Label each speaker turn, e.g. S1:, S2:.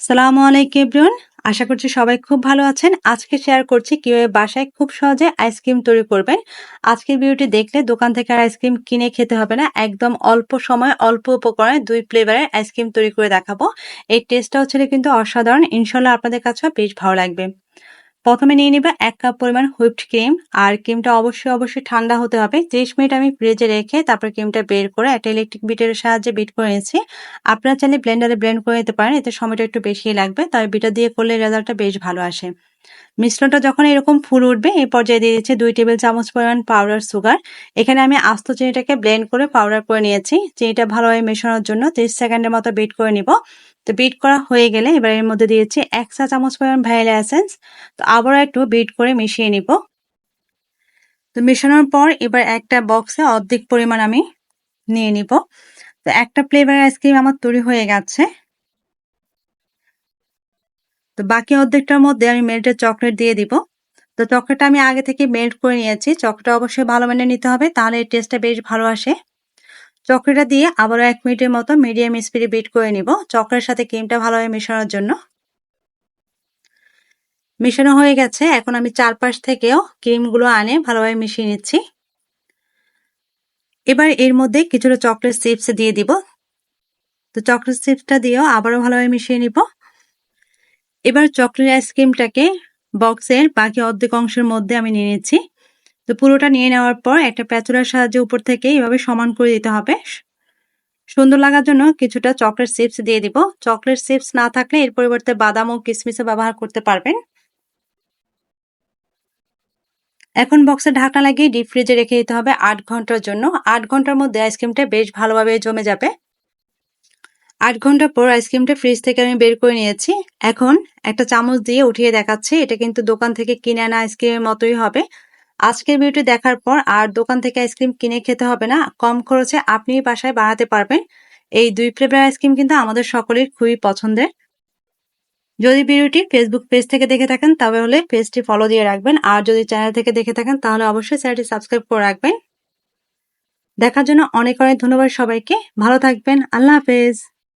S1: সালামু আলাইকুম এভরিওয়ান। আশা করছি সবাই খুব ভালো আছেন। আজকে শেয়ার করছি কীভাবে বাসায় খুব সহজে আইসক্রিম তৈরি করবেন। আজকের ভিডিওটি দেখলে দোকান থেকে আইসক্রিম কিনে খেতে হবে না। একদম অল্প সময়, অল্প উপকরণে দুই ফ্লেভারের আইসক্রিম তৈরি করে দেখাবো। এই টেস্টটা হচ্ছে কিন্তু অসাধারণ। ইনশাল্লাহ আপনাদের কাছেও বেশ ভালো লাগবে। প্রথমে নিয়ে নিবে এক কাপ পরিমাণ হুইপড ক্রিম। আর ক্রিমটা অবশ্যই অবশ্যই ঠান্ডা হতে হবে। ত্রিশ মিনিট আমি ফ্রিজে রেখে তারপর ক্রিমটা বের করে একটা ইলেকট্রিক বিটের সাহায্যে বিট করে নিয়েছি। আপনারা চাইলে ব্লেন্ডারে ব্লেন্ড করে নিতে পারেন, এতে সময়টা একটু বেশি লাগবে। তবে বিটা দিয়ে করলে রেজাল্টটা বেশ ভালো আসে। মিশ্রণটা যখন এরকম ফুল উঠবে এই পর্যায়ে দিয়ে দিচ্ছি দুই টেবিল চামচ পরিমাণ পাউডার সুগার এখানে আমি আস্ত চিনিটাকে ব্লেন্ড করে পাউডার করে নিয়েছি। চিনিটা ভালোভাবে মেশানোর জন্য তিরিশ সেকেন্ডের মতো বিট করে নিব। তো বিট করা হয়ে গেলে এবার এর মধ্যে দিয়েছি এক চা চামচ পরিমাণ ভ্যানিলা এসেন্স তো আবারও একটু বিট করে মিশিয়ে নিব। তো মেশানোর পর এবার একটা বক্সে অর্ধেক পরিমাণ আমি নিয়ে নিব। তো একটা ফ্লেভার আইসক্রিম আমার তৈরি হয়ে গেছে। তো বাকি অর্ধেকটার মধ্যে আমি মেল্টেড চকলেট দিয়ে দিব। তো চকলেটটা আমি আগে থেকে মেল্ট করে নিয়েছি। চকলেটটা অবশ্যই ভালো মেনে নিতে হবে, তাহলে এই টেস্টটা বেশ ভালো আসে। চকলেটটা দিয়ে আবারও এক মিনিটের মতো মিডিয়াম স্পিডে বিট করে নিব। চকলেটের সাথে ক্রিমটা ভালোভাবে মেশানোর জন্য। মেশানো হয়ে গেছে। এখন আমি চারপাশ থেকেও ক্রিমগুলো আনে, ভালোভাবে মিশিয়ে নিচ্ছি। এবার এর মধ্যে কিছুটা চকলেট চিপস দিয়ে দিব। তো চকলেট চিপসটা দিয়েও আবারও ভালোভাবে মিশিয়ে নিব। এবার চকলেট আইসক্রিমটাকে বক্সের বাকি অর্ধেক অংশের মধ্যে আমি নিয়ে নিচ্ছি। তো পুরোটা নিয়ে নেওয়ার পর একটা প্যাচুরার সাহায্যে উপর থেকে এভাবে সমান করে দিতে হবে। সুন্দর লাগার জন্য কিছুটা চকলেট চিপস দিয়ে দিব। চকলেট চিপস না থাকলে এর পরিবর্তে বাদাম ও কিসমিসও ব্যবহার করতে পারবেন। এখন বক্সে ঢাকা লাগিয়ে ডিপ ফ্রিজে রেখে দিতে হবে আট ঘণ্টার জন্য। আট ঘণ্টার মধ্যে আইসক্রিমটা বেশ ভালোভাবে জমে যাবে। আট ঘণ্টা পর আইসক্রিমটা ফ্রিজ থেকে আমি বের করে নিয়েছি। এখন একটা চামচ দিয়ে উঠিয়ে দেখাচ্ছি। এটা কিন্তু দোকান থেকে কিনে আনা আইসক্রিমের মতোই হবে। আজকের ভিডিওটি দেখার পর আর দোকান থেকে আইসক্রিম কিনে খেতে হবে না। কম খরচে আপনি বাসায় বানাতে পারবেন। এই দুই ফ্লেভার আইসক্রিম কিন্তু আমাদের সকলের খুবই পছন্দের। যদি ভিডিওটি ফেসবুক পেজ থেকে দেখে থাকেন, তাহলে পেজটি ফলো দিয়ে রাখবেন। আর যদি চ্যানেল থেকে দেখে থাকেন, তাহলে অবশ্যই চ্যানেলটি সাবস্ক্রাইব করে রাখবেন। দেখার জন্য অনেক অনেক ধন্যবাদ সবাইকে। ভালো থাকবেন। আল্লাহ হাফেজ।